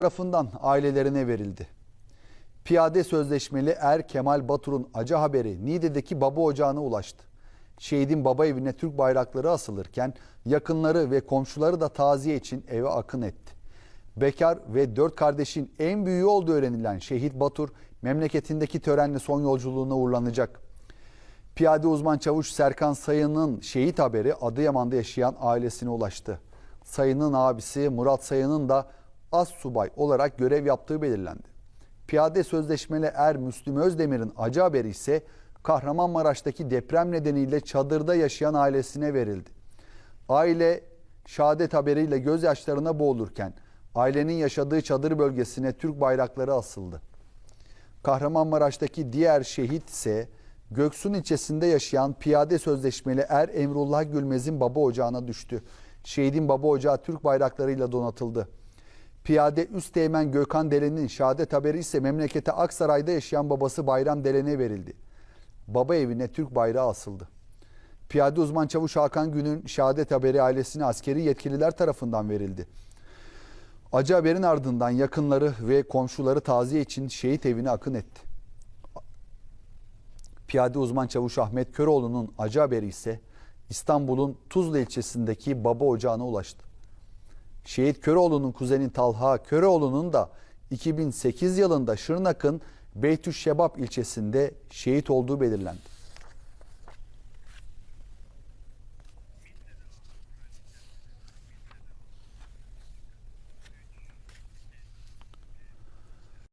tarafından ailelerine verildi. Piyade sözleşmeli Er Kemal Batur'un acı haberi Niğde'deki baba ocağına ulaştı. Şehidin baba evine Türk bayrakları asılırken yakınları ve komşuları da taziye için eve akın etti. Bekar ve dört kardeşin en büyüğü olduğu öğrenilen şehit Batur memleketindeki törenle son yolculuğuna uğurlanacak. Piyade uzman çavuş Serkan Sayın'ın şehit haberi Adıyaman'da yaşayan ailesine ulaştı. Sayın'ın abisi Murat Sayın'ın da az subay olarak görev yaptığı belirlendi. Piyade sözleşmeli er Müslüm Özdemir'in acı haberi ise Kahramanmaraş'taki deprem nedeniyle çadırda yaşayan ailesine verildi. Aile şehadet haberiyle gözyaşlarına boğulurken ailenin yaşadığı çadır bölgesine Türk bayrakları asıldı. Kahramanmaraş'taki diğer şehit ise Göksun ilçesinde yaşayan piyade sözleşmeli Er Emrullah Gülmez'in baba ocağına düştü. Şehidin baba ocağı Türk bayraklarıyla donatıldı. Piyade Üsteğmen Gökhan Delen'in şehadet haberi ise memlekete Aksaray'da yaşayan babası Bayram Delen'e verildi. Baba evine Türk bayrağı asıldı. Piyade uzman çavuş Hakan Gün'ün şehadet haberi ailesine askeri yetkililer tarafından verildi. Acı haberin ardından yakınları ve komşuları taziye için şehit evine akın etti. Piyade uzman çavuş Ahmet Köroğlu'nun acı haberi ise İstanbul'un Tuzla ilçesindeki baba ocağına ulaştı. Şehit Köroğlu'nun kuzeni Talha Köroğlu'nun da 2008 yılında Şırnak'ın Beytüşşebap ilçesinde şehit olduğu belirlendi.